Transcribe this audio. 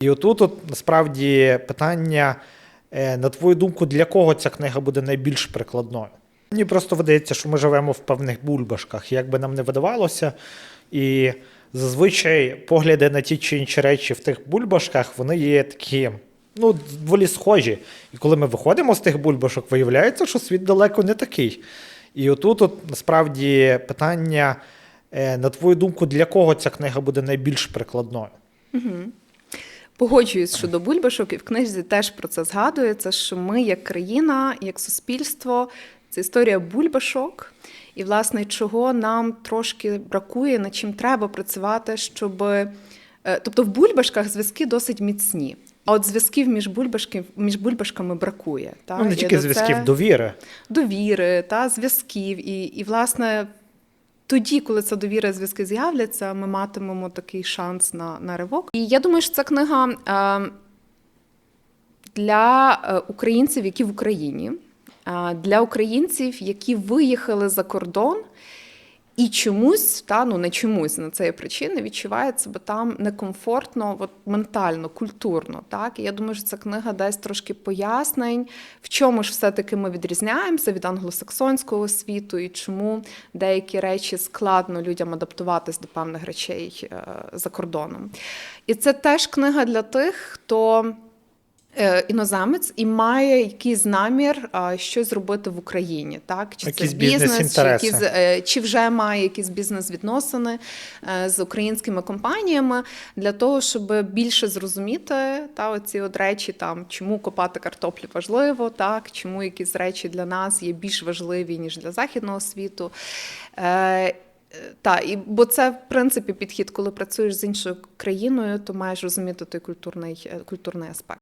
І отут от, насправді питання, е, на твою думку, для кого ця книга буде найбільш прикладною? Мені просто видається, що ми живемо в певних бульбашках, як би нам не видавалося. І зазвичай погляди на ті чи інші речі в тих бульбашках, вони є такі, ну, доволі схожі. І коли ми виходимо з тих бульбашок, виявляється, що світ далеко не такий. І отут, от, насправді, питання, е, на твою думку, для кого ця книга буде найбільш прикладною? Погоджуюсь щодо бульбашок, і в книжці теж про це згадується, що ми, як країна, як суспільство, це історія бульбашок, і, власне, чого нам трошки бракує, над чим треба працювати, щоб. е, Тобто в бульбашках зв'язки досить міцні. А от зв'язків між бульбашки, між бульбашками бракує. Та? Ну, не тільки зв'язків, це- довіри. довіри та зв'язків. І, і власне, тоді, коли ця довіра і зв'язки з'являться, ми матимемо такий шанс на, на ривок. І я думаю, що ця книга е, для е, українців, які в Україні, е, для українців, які виїхали за кордон. І чомусь, та ну не чомусь на це є причини, відчувають себе там некомфортно, от ментально, культурно. Так і я думаю, що ця книга дасть трошки пояснень, в чому ж все-таки ми відрізняємося від англосаксонського світу, і чому деякі речі складно людям адаптуватись до певних речей е, за кордоном. І це теж книга для тих, хто. Е, Іноземець і має якийсь намір щось зробити в Україні, так чи Якісь це бізнес, чи, якісь, е, чи вже має якісь бізнес-відносини е, з українськими компаніями для того, щоб більше зрозуміти та оці от речі, там чому копати картоплю важливо, так чому якісь речі для нас є більш важливі ніж для західного світу. Е, та, і бо це в принципі підхід, коли працюєш з іншою країною, то маєш розуміти той культурний, культурний аспект.